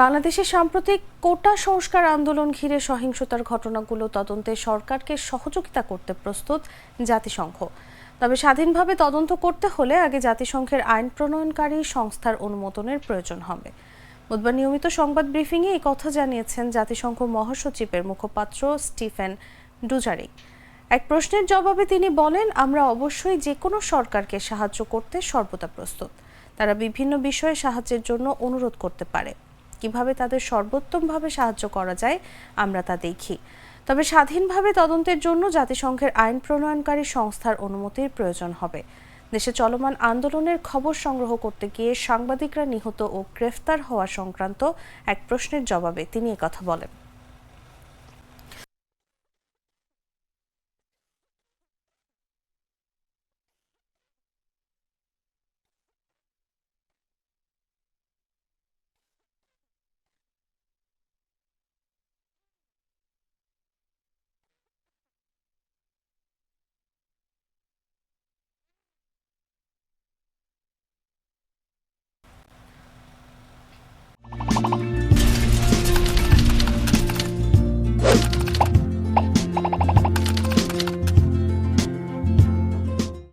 বাংলাদেশের সাম্প্রতিক কোটা সংস্কার আন্দোলন ঘিরে সহিংসতার ঘটনাগুলো তদন্তে সরকারকে সহযোগিতা করতে প্রস্তুত জাতিসংঘ। তবে স্বাধীনভাবে তদন্ত করতে হলে আগে জাতিসংঘের আইন প্রণয়নকারী সংস্থার অনুমোদনের প্রয়োজন হবে। বুধবার নিয়মিত সংবাদ ব্রিফিংয়ে এই কথা জানিয়েছেন জাতিসংঘ মহাসচিবের মুখপাত্র স্টিফেন ডুজারিক। এক প্রশ্নের জবাবে তিনি বলেন, আমরা অবশ্যই যে কোনো সরকারকে সাহায্য করতে সর্বদা প্রস্তুত। তারা বিভিন্ন বিষয়ে সাহায্যের জন্য অনুরোধ করতে পারে। কীভাবে তাদের সর্বোত্তমভাবে সাহায্য করা যায়, আমরা তা দেখি। তবে স্বাধীনভাবে তদন্তের জন্য জাতিসংঘের আইন প্রণয়নকারী সংস্থার অনুমতির প্রয়োজন হবে। দেশে চলমান আন্দোলনের খবর সংগ্রহ করতে গিয়ে সাংবাদিকরা নিহত ও গ্রেফতার হওয়া সংক্রান্ত এক প্রশ্নের জবাবে তিনি কথা বলেন।